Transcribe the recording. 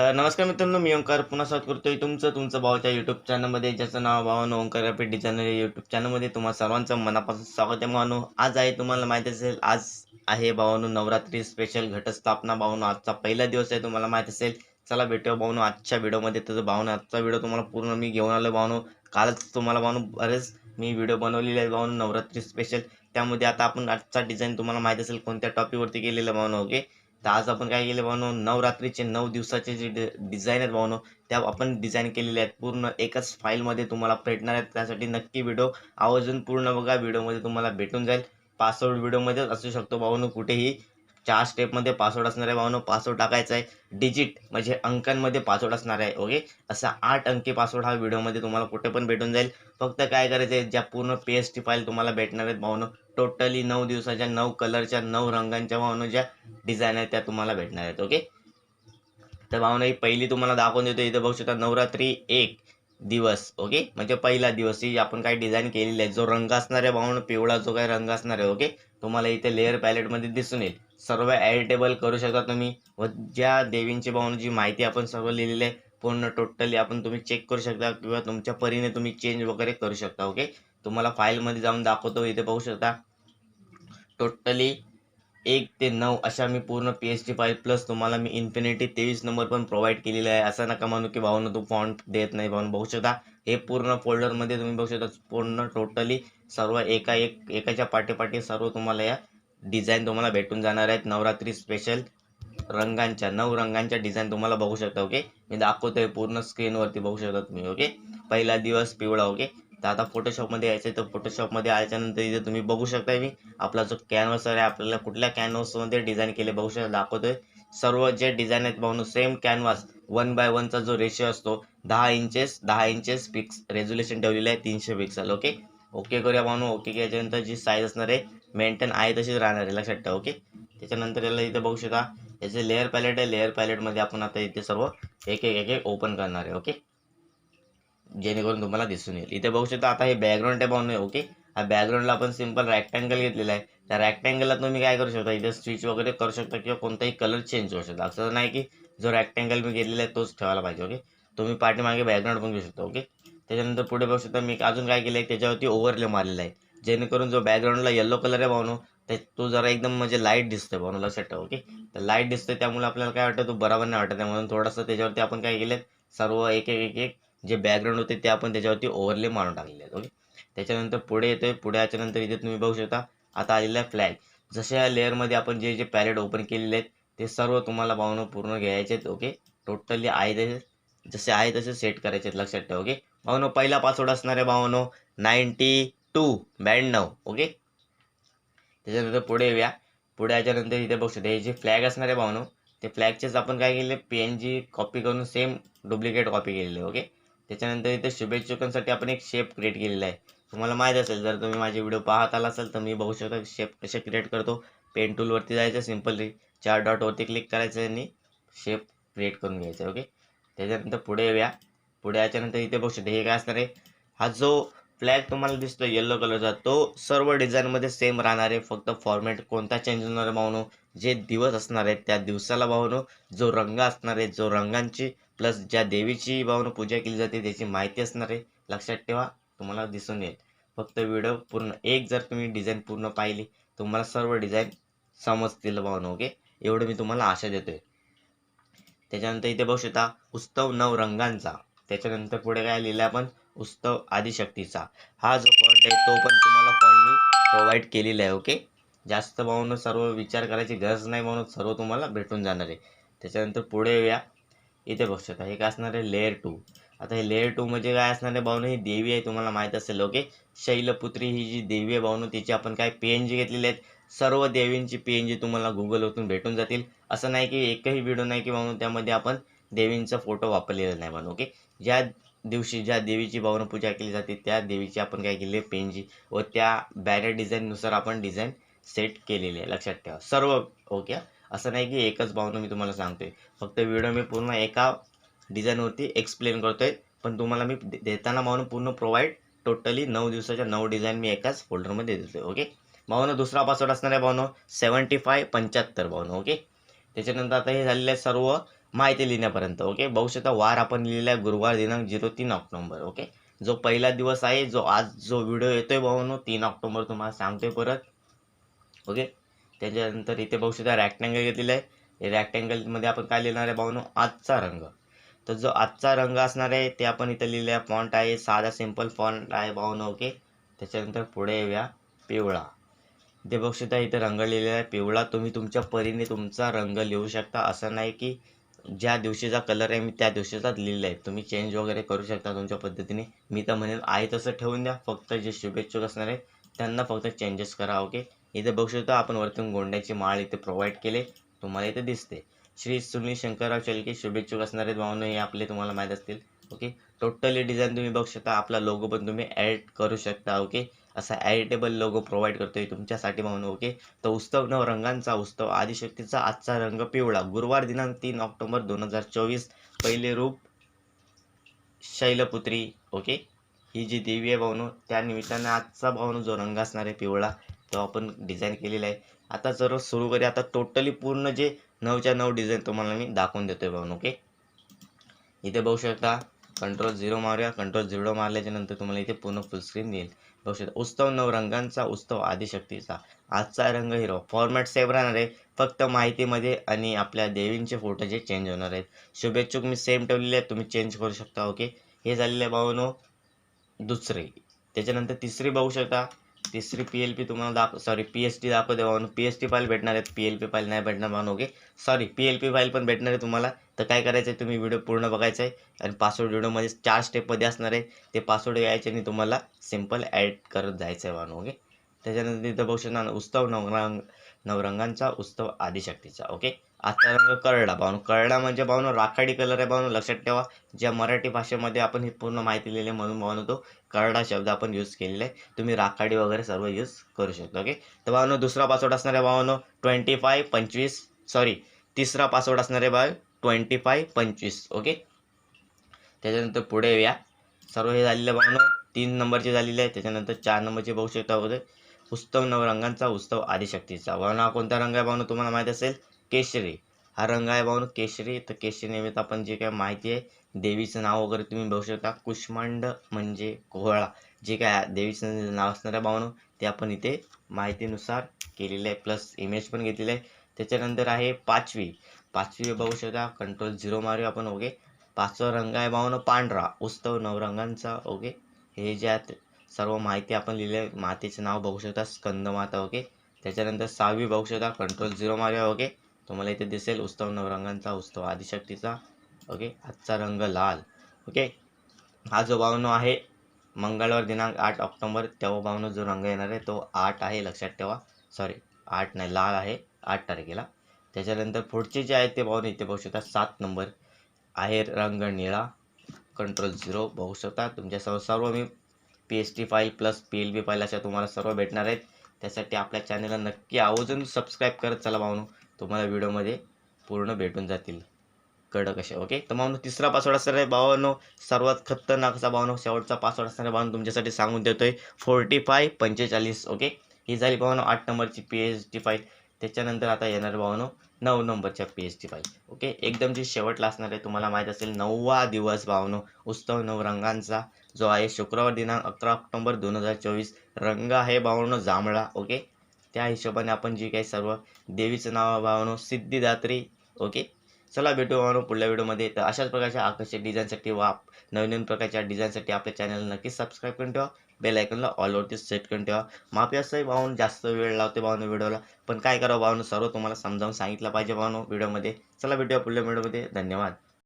तर नमस्कार मित्रांनो मी ओंकार पुन्हा स्वागत करतोय तुमचं तुमचं भावाच्या यूट्यूब चॅनलमध्ये ज्याचं नाव भावानो ओंकार रॅपिड डिझायनर यूट्यूब चॅनलमध्ये तुम्हा सर्वांचं मनापासून स्वागत आहे भावानो. आज आहे तुम्हाला माहीत असेल आज आहे भावानो नवरात्री स्पेशल घटस्थापना भावानो. आजचा पहिला दिवस आहे तुम्हाला माहीत असेल. चला भेटूया भावानो आजच्या व्हिडिओमध्ये. त्याचं भावनो आजचा व्हिडिओ तुम्हाला पूर्ण मी घेऊन आलो भावानो. कालच तुम्हाला भावानो बरेच मी व्हिडिओ बनवलेले आहे भावानो नवरात्री स्पेशल त्यामध्ये आता आपण आजचा डिझाईन तुम्हाला माहीत असेल कोणत्या टॉपिकवरती केलेलं भावनो ओके तर आज आपण काय केले भावनो? नवरात्रीचे नऊ दिवसाचे जे डि डिझाईन आहेत भावनो त्या आपण डिझाईन केलेले आहेत. पूर्ण एकाच फाईलमध्ये तुम्हाला भेटणार आहेत. त्यासाठी नक्की व्हिडिओ आवर्जून पूर्ण बघा. व्हिडिओमध्ये तुम्हाला भेटून जाईल. पासवर्ड व्हिडिओमध्येच असू शकतो भावनो कुठेही. चार स्टेपमध्ये पासवर्ड असणार आहे भावनो. पासवर्ड टाकायचा आहे. डिजिट म्हणजे अंकांमध्ये पासवर्ड असणार आहे ओके असा आठ अंकी पासवर्ड हा व्हिडिओमध्ये तुम्हाला कुठे पण भेटून जाईल. फक्त काय करायचं आहे ज्या पूर्ण पी एस टी फाईल तुम्हाला भेटणार आहेत भावनो टोटली नऊ दिवसाच्या नऊ कलरच्या नऊ रंगांच्या भावनो ज्या डिझाईन आहेत त्या तुम्हाला भेटणार आहेत ओके तर भावना ही पहिली तुम्हाला दाखवून देतो. इथे बघू शकता नवरात्री एक. दिवस ओके? म्हणजे पहिला दिवस ही आपण काय डिझाईन केलेली आहे जो रंग असणार आहे भावना पिवळा जो काही रंग असणार आहे ओके? तुम्हाला इथे लेअर पॅलेटमध्ये दिसून येईल. सर्व ॲडिटेबल करू शकता तुम्ही. व ज्या देवींची भावना जी माहिती आपण सर्व लिहिलेली आहे पूर्ण टोटली आपण तुम्ही चेक करू शकता किंवा तुमच्या परीने तुम्ही चेंज वगैरे करू शकता ओके? तुम्हाला फाईलमध्ये जाऊन दाखवतो इथे बघू शकता. टोटली एक ते नऊ अशा मी पूर्ण P H D file plus तुम्हाला मी इन्फिनिटी तेवीस नंबर पण प्रोव्हाइड केलेला आहे. असं नका म्हणू की भाऊन तू फॉन्ट देत नाही भाऊन बघू शकता हे पूर्ण फोल्डरमध्ये तुम्ही बघू शकता पूर्ण टोटली सर्व एका एक एकाच्या पाठीपाठी सर्व तुम्हाला या डिझाईन तुम्हाला भेटून जाणार आहेत. नवरात्री स्पेशल रंगांच्या नऊ रंगांच्या डिझाईन तुम्हाला बघू शकता ओके मी दाखवतोय पूर्ण स्क्रीनवरती बघू शकता तुम्ही ओके पहिला दिवस पिवळा ओके तर आता फोटोशॉपमध्ये यायचं आहे तर फोटोशॉपमध्ये आल्याच्यानंतर इथे तुम्ही बघू शकता मी. आपला जो कॅनव्हास आहे आपल्याला कुठल्या कॅनव्हासमध्ये डिझाईन केले बघू शकता दाखवतोय. सर्व जे डिझाईन आहेत भाऊ सेम कॅनव्हास वन बाय वनचा जो रेशिओ असतो दहा इंचेस दहा इंचेस पिक्स रेझोल्युशन ठेवलेलं आहे तीनशे पिक्सल ओके ओके करूया भाऊ ओके केल्याच्यानंतर जी साईज असणार आहे मेंटेन आहे तशीच राहणार आहे लक्षात ठेवा ओके त्याच्यानंतर याला इथे बघू शकता याचे लेअर पॅलेट आहे लेअर पॅलेटमध्ये आपण आता इथे सर्व एक एक एक एक ओपन करणार आहे ओके जेणेकरून तुम्हाला दिसून येईल. इथे बघू शकता आता हे बॅकग्राऊंड आहे पाहून ओके हा बॅकग्राऊंडला आपण सिंपल रॅक्टँगल घेतलेला आहे. त्या रॅक्टँगलला तुम्ही काय करू शकता? इथे स्विच वगैरे करू शकता किंवा कोणताही कलर चेंज करू शकता. असं नाही की जो रॅक्टँगल मी घेतलेला आहे तोच ठेवायला पाहिजे ओके तुम्ही पाठीमागे बॅकग्राऊंड पण घेऊ शकता ओके त्याच्यानंतर पुढे बघू शकता मी अजून काय केलं आहे त्याच्यावरती ओव्हरले मारलेला आहे. जेणेकरून जो बॅकग्राऊंडला येल्लो कलर आहे भावनो ते तो जरा एकदम म्हणजे लाइट दिसतोय भावनो लक्षात ठेवा ओके तर लाइट दिसतोय त्यामुळे आपल्याला काय वाटतं? तो बराबर नाही वाटत आहे. म्हणून थोडंसं त्याच्यावरती आपण काय केलं सर्व एक एक एक एक जे बॅकग्राऊंड होते ते आपण त्याच्यावरती ओव्हरले मारून टाकलेले आहेत ओके त्याच्यानंतर पुढे येतोय पुढे याच्यानंतर इथे तुम्ही बघू शकता आता आलेला आहे फ्लॅग जसे या लेअरमध्ये आपण जे जे पॅलेट ओपन केलेले आहेत ते सर्व तुम्हाला पाहून पूर्ण घ्यायचे आहेत ओके टोटली आहे तसे जसे आहे तसे सेट करायचे आहेत लक्षात ठेवा ओके भावनो पहिला पासवर्ड असणार आहे भावनो नाईन्टी टू ब्याण्णव ओके त्याच्यानंतर पुढे येऊया. पुढे याच्यानंतर इथे बघू शकता हे जे फ्लॅग असणार आहे भावनो ते फ्लॅगचेच आपण काय केले पी एन जी कॉपी करून सेम डुप्लिकेट कॉपी केलेली आहे ओके त्याच्यानंतर इथे शुभेच्छुकांसाठी आपण एक शेप क्रिएट केलेला आहे. तुम्हाला माहीत असेल जर तुम्ही माझे व्हिडिओ पाहत आला असेल तर मी बघू शकता शेप कसे क्रिएट करतो. पेन टूलवरती जायचं सिम्पली चार डॉटवरती क्लिक करायचं आणि शेप क्रिएट करून घ्यायचं ओके त्याच्यानंतर पुढे येऊया. पुढे याच्यानंतर इथे बघू शकता हे काय असणार आहे? हा जो फ्लॅग तुम्हाला दिसतो येल्लो कलरचा तो सर्व डिझाईनमध्ये सेम राहणार आहे. फक्त फॉर्मॅट कोणता चेंज होणार भावनो जे दिवस असणार आहेत त्या दिवसाला भावनो जो रंग असणार आहे जो रंगांची प्लस ज्या देवीची भावनो पूजा केली जाते त्याची माहिती असणार आहे. लक्षात ठेवा तुम्हाला दिसून येईल. फक्त व्हिडिओ पूर्ण एक जर तुम्ही डिझाईन पूर्ण पाहिली तुम्हाला सर्व डिझाईन समजतील भावनं ओके एवढं मी तुम्हाला आशा देतोय. त्याच्यानंतर इथे बघू शकता उत्सव नव रंगांचा. त्याच्यानंतर पुढे काय लिहिलं आपण? उत्सव आदिशक्तीचा. हा जो फॉन्ट आहे तो पण तुम्हाला फॉन्ट मी प्रोव्हाइड केलेला आहे ओके जास्त भावनं सर्व विचार करायची गरज नाही म्हणून सर्व तुम्हाला भेटून जाणार आहे. त्याच्यानंतर पुढे येऊया. इथे बघू शकता. हे काय असणार आहे? लेअर टू आता हे लेअर टू म्हणजे काय असणार आहे? भावनं ही देवी आहे तुम्हाला माहीत असेल. ओके शैलपुत्री ही जी देवी आहे भावनं तिची आपण काय पी जी घेतलेली आहेत. सर्व देवींची पी जी तुम्हाला गुगलवरून भेटून जातील. असं नाही की एकही व्हिडिओ नाही की भावनं त्यामध्ये आपण देवींचा फोटो वापरलेला नाही म्हणून ओके ज्या दिवशी ज्या देवीची भावना पूजा केली जाते त्या देवीची आपण काय केली पेनजी व त्या बॅनर डिझाईननुसार आपण डिझाईन सेट केलेली आहे. लक्षात ठेवा. सर्व ओके असं नाही की एकच भावना मी तुम्हाला सांगतोय. फक्त व्हिडिओ मी पूर्ण एका डिझाईनवरती एक्सप्लेन करतोय. पण तुम्हाला मी दे- देताना भावना पूर्ण प्रोव्हाइड टोटली नऊ दिवसाच्या नऊ डिझाईन मी एकाच फोल्डरमध्ये देतोय ओके भावनं दुसरा पासवर्ड असणार आहे भावनं सेवन्टी फाय पंच्याहत्तर भावनं ओके त्याच्यानंतर आता हे झालेलं आहे सर्व माहिती लिहिण्यापर्यंत ओके बघू शकता वार आपण लिहिलेला आहे गुरुवार दिनांक झिरो तीन ऑक्टोंबर ओके जो पहिला दिवस आहे जो आज जो व्हिडिओ येतोय भावनो तीन ऑक्टोंबर तुम्हाला सांगतोय परत ओके त्याच्यानंतर इथे बघू शकता रॅक्टँगल घेतलेला आहे. रॅक्टँगलमध्ये आपण काय लिहिणार आहे भावानो आजचा रंग. तर जो आजचा रंग असणार आहे ते आपण इथं लिहिलं आहे फॉन्ट आहे साधा सिंपल फॉन्ट आहे भावानो ओके त्याच्यानंतर पुढे येऊया पिवळा. इथे बघू शकता इथे रंग लिहिलेला आहे. पिवळा तुम्ही तुमच्या परीने तुमचा रंग लिहू शकता. असं नाही की ज्या दिवशीचा कलर आहे मी त्या दिवशीचाच लिहिलं आहे तुम्ही चेंज वगैरे करू शकता तुमच्या पद्धतीने. मी तर म्हणेल आहे तसं ठेवून द्या. फक्त जे शुभेच्छुक असणार आहे त्यांना फक्त चेंजेस करा ओके इथे बघू शकता आपण वरतून गोंड्याची माळ इथे प्रोव्हाइड केले. तुम्हाला इथे दिसते. श्री सुनील शंकरराव चलके शुभेच्छुक असणारे भावनं हे आपले तुम्हाला माहीत असतील. ओके? टोटली डिझाईन तुम्ही बघू शकता. आपला लोगो पण तुम्ही ॲड करू शकता. ओके? असा ॲडिटेबल लोगो प्रोव्हाइड करतोय तुमच्यासाठी म्हणून ओके? तर उत्सव नव रंगांचा उत्सव. आदिशक्तीचा आजचा रंग पिवळा. गुरुवार दिनांक तीन ऑक्टोबर दोन हजार चोवीस. पहिले रूप शैलपुत्री. ओके? ही जी देवी आहे भावनो त्या निमित्तानं आजचा भावनो जो रंग असणार आहे पिवळा. तो आपण डिझाईन केलेला आहे. आता जर सुरू करूया आता टोटली पूर्ण जे नऊच्या नऊ डिझाईन तुम्हाला मी दाखवून देतो आहे बघून ओके इथे बघू शकता कंट्रोल झिरो मारूया. कंट्रोल झिरो मारल्याच्या नंतर तुम्हाला इथे पूर्ण फुल स्क्रीन येईल बघू शकता उत्सव नऊ रंगांचा उत्सव आदिशक्तीचा. आजचा रंग हिरो. फॉर्मॅट सेम राहणार आहे. फक्त माहितीमध्ये आणि आपल्या देवींचे फोटो जे चेंज होणार आहेत. शुभेच्छुक मी सेम ठेवलेले आहेत. तुम्ही चेंज करू शकता ओके हे झालेलं आहे भावनो दुसरे. त्याच्यानंतर तिसरी बघू शकता. तिसरी पी एल पी तुम्हाला दाख सॉरी पी एच टी दाखवते भावनो पी एच टी फाईल भेटणार आहेत पी एल पी फाईल नाही भेटणार भावनो okay sorry P L P file पण भेटणार आहे तुम्हाला. तर काय करायचं आहे तुम्ही व्हिडिओ पूर्ण बघायचा आहे आणि पासवर्ड व्हिडिओमध्ये चार स्टेपमध्ये असणार आहे. ते पासवर्ड यायचे आणि तुम्हाला सिंपल ॲड करत जायचं आहे भावनो ओके त्याच्यानंतर तिथं बघू शकता उत्सव नवरंग नवरंगांचा उत्सव आदिशक्तीचा ओके? आजचा रंग करडा भावनो करडा म्हणजे भावनो राखाडी कलर आहे भावनो लक्षात ठेवा. ज्या मराठी भाषेमध्ये आपण ही पूर्ण माहिती लिहिली म्हणून भावनो तो करडा शब्द आपण यूज केलेला आहे. तुम्ही राखाडी वगैरे सर्व यूज करू शकता ओके? तर भावनो दुसरा पासवर्ड असणार आहे भावनो ट्वेंटी फाय पंचवीस सॉरी तिसरा पासवर्ड असणार आहे भाव ट्वेंटी फाय पंचवीस ओके? त्याच्यानंतर पुढे या सर्व हे झालेलं भावनो तीन नंबरचे झालेले आहे. त्याच्यानंतर चार नंबरचे बघू शकता वगैरे उत्सव नवरंगांचा उत्सव आदिशक्तीचा भावना हा कोणता रंग आहे भावना तुम्हाला माहीत असेल? केशरी. हा रंग आहे भावना केशरी. तर केशरी निमित्त आपण जे काय माहिती आहे देवीचं नाव वगैरे तुम्ही बघू शकता. कुष्मांड म्हणजे कोहळा जे काय देवीचं नाव असणार आहे भावनो ते आपण इथे माहितीनुसार केलेलं आहे. प्लस इमेज पण घेतलेलं आहे. त्याच्यानंतर आहे पाचवी. पाचवी बघू शकता. कंट्रोल झिरो मारू आपण ओके? पाचवा रंग आहे भावनो पांढरा. उत्सव नवरंगांचा ओके? हे जे आहेत सर्व माहिती आपण लिहिले मातेचं नाव बघू शकता स्कंदमाता ओके? त्याच्यानंतर सहावी बघू शकता कंट्रोल झिरो मारूया ओके? तुम्हाला इथे दिसेल उत्सव नवरंगांचा उत्सव आदिशक्तीचा ओके? आजचा रंग लाल ओके? हा जो भावनो आहे मंगळवार दिनांक आठ ऑक्टोंबर तेव्हा भावनो जो रंग येणार आहे तो आठ आहे लक्षात ठेवा. सॉरी आठ नाही लाल आहे आठ तारखेला. त्याच्यानंतर पुढचे जे आहेत ते भावनो इथे बघू शकता सात नंबर आहे रंग निळा कंट्रोल झिरो बघू शकता. तुमच्या सर्व मी P H T file plus P L B file अशा तुम्हाला सर्व भेटणार आहेत. त्यासाठी आपल्या चॅनलला नक्की आवर्जून सबस्क्राईब करत चला भावनो. तुम्हाला व्हिडिओमध्ये पूर्ण भेटून जातील. कडक असे ओके तर भावनो तिसरा पासवर्ड असणार आहे भावानो सर्वात खतरनाकचा भावनो शेवटचा पासवर्ड असणार आहे भावनो तुमच्यासाठी सांगून देतोय. फोर्टी फाय पंचेचाळीस ओके ही झाली भावनो आठ नंबरची पी एच टी फाईल त्याच्यानंतर आता येणार भावनो नऊ नंबरच्या P H T file okay एकदम जी शेवटला असणार आहे तुम्हाला माहीत असेल नववा दिवस भावनो उत्सव नवरंगांचा. जो आहे शुक्रवार दिनांक अकरा ऑक्टोंबर दोन हजार चोवीस. रंग आहे भावानो जांभळा ओके? त्या हिशोबाने आपण जी काही सर्व देवीचं नाव आहे सिद्धिदात्री ओके? चला भेटू भावानो पुढल्या व्हिडिओमध्ये. तर अशाच प्रकारच्या आकर्षक डिझाईनसाठी वा नवीन नवीन प्रकारच्या डिझाईनसाठी आपल्या चॅनलला नक्कीच सबस्क्राईब करून ठेवा. बेल आयकनला ऑलवरती सेट करून ठेवा. माफी असंही भावून जास्त वेळ लावते भावनो व्हिडिओला. पण काय करावं भावनो सर्व तुम्हाला समजावून सांगितलं पाहिजे भावनो व्हिडिओमध्ये. चला भेटूया पुढल्या व्हिडिओमध्ये. धन्यवाद.